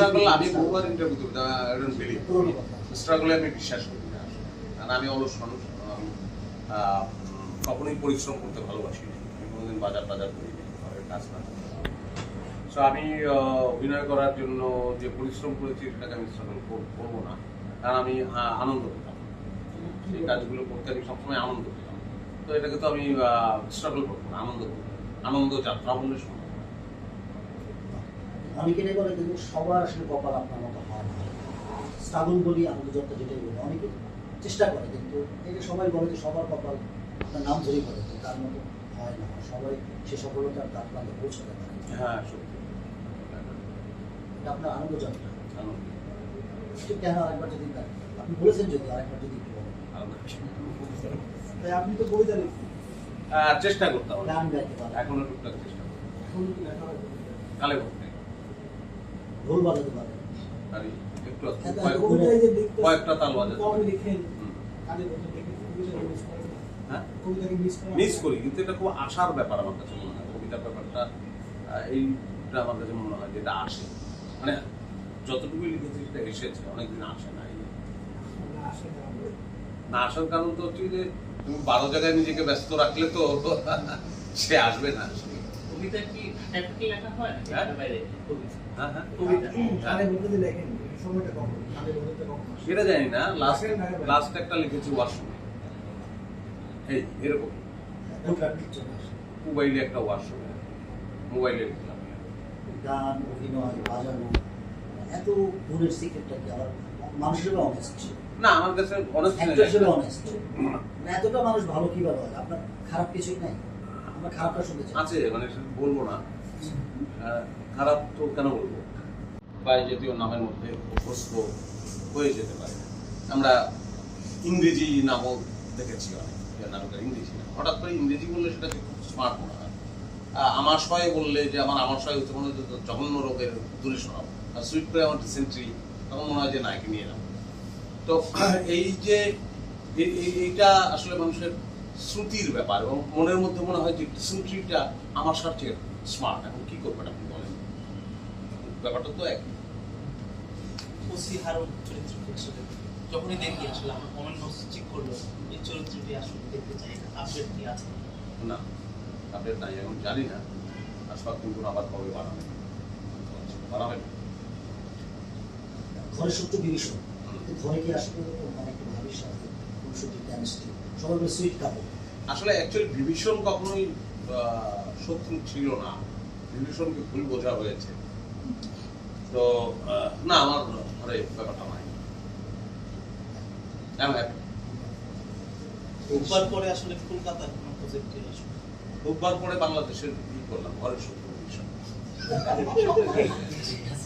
Struggle আমি বহুবার interview করি আই ডোন্ট বিলিভ স্ট্রাগলে আমি বিশ্বাস করি না। কারণ আমি অলস মানুষ কখনোই পরিশ্রম করতে ভালোবাসি আমি কোনোদিন বাজার টাজার করি ঘরের কাজ না। সো আমি অভিনয় করার জন্য যে পরিশ্রম করেছি, সেটাকে আমি স্ট্রাগল করব না। কারণ আমি আনন্দ পেতাম। সেই কাজগুলো করতে আমি সবসময় আনন্দ পেতাম। তো এটাকে তো আমি স্ট্রাগল করব না, আনন্দ করব আনন্দ যাত্রা বলে সম্ভব অনেকে এটাই বলে কিন্তু সবার আসলে কপাল আপনার মতো হয় না। স্ট্রাগল বলি আনন্দ যাত্রা যেটাই বলি অনেকে চেষ্টা করে কিন্তু যে সবাই বলে যে সবার কপাল আপনার নাম ধরেই করে কিন্তু তার মতো হয় না। সবাই সে সফলতার তার প্রান্তে পৌঁছাতে পারে। হ্যাঁ সত্যি। এটা আপনার আনন্দ যাত্রা একটু কেন? আরেকবার যদি আপনি বলেছেন যদি আরেকবার যদি একটু বলেন। তাই আপনি তো বই জানেন আহ, চেষ্টা করতে হবে গান গাইতে পারেন এখনও টুকটাক চেষ্টা করতে হয়? কালে ভক্তি ঢোল বাজাতে কয়েকটা তাল পারি। মিস হ্যাঁ? কবিতাকে মিস করেন মিস করি কিন্তু এটা খুব আশার ব্যাপার আমার কাছে মনে হয়। কবিতার ব্যাপারটা এইটা আমার কাছে মনে হয় যেটা আসে। মানে যতটুকু লিখেছি সেটা এসেছে অনেকদিন আসে না। না আসার কারণ তো হচ্ছে যে তুমি বারো জায়গায় নিজেকে ব্যস্ত রাখলে তো সে আসবে না। কবিতা কি ঠাটাঠাটি লেখা হয়? নাকি হ্যাঁ? বাইরে কবিতা। হ্যাঁ হ্যাঁ কবিতা। কাজের মধ্যে লেখেন সময়টা কখন? কাজের মধ্যে কখন? সেটা জানি না লাস্ট। লাস্ট একটা লিখেছি ওয়াশরুমে এই এরকম। মোবাইলে একটা ওয়াশরুমে মোবাইলে লিখলাম। গান অভিনয় বাজানো এত গুণের সিক্রেটটা কি আবার মানুষ হিসেবে অনেস্ট না আমার কাছে অনেস্ট অনেস্ট এতটা মানুষ ভালো কীভাবে হয়? আপনার খারাপ কিছুই নাই? খারাপটা চাই আছে মানে বলব না। খারাপ তো কেন বলব? বা জাতীয় নামের মধ্যে অভ্যস্ত হয়ে যেতে পারে। আমরা ইংরেজি নামও দেখেছি অনেক ইংরেজি নাম হঠাৎ করে ইংরেজি বললে সেটাকে খুব স্মার্ট মনে হয়। আহ, আমাশয় বললে যে আমার আমাশয় হচ্ছে মনে হচ্ছে জঘন্য রোগের দূরে সরাব আর সুইট করে আমার ডিসেন্ট্রি তখন মনে হয় যে নায়কে নিয়ে এলাম তো এই যে এই- এই- এইটা আসলে মানুষের শ্রুতির ব্যাপার। এবং মনের মধ্যে মনে হয় যে ডিসেন্ট্রিটা আমার সাথে স্মার্ট এখন কি করবেন আপনি বলেন? ব্যাপারটা তো এক ওসি হারুন চরিত্র আসলে যখনই দেখি আসলে আমার কমেন্ট বক্স চেক করল এই চরিত্রটি আসলে দেখতে চাই আপডেট কি আছে? না আপডেট নাই এখন জানি না। আশফাক কিন্তু আবার কবে বানাবেন বানাবেন ঘরের শত্রু বিভীষণ। ঘরে কি আসলে অনেক ভাবিস কোন শত্রু কেমিস্ট্রি সবাই বলে সুইট কাপড় আসলে অ্যাকচুয়ালি বিভীষণ কখনোই শত্রু ছিল না। বিভীষণকে ভুল বোঝা হয়েছে। তো না আমার ঘরে ব্যাপারটা নাই রোববার পরে আসলে কলকাতার কোনো প্রজেক্টে রোববার পরে বাংলাদেশের ই করলাম? ঘরের শত্রু বিভীষণ।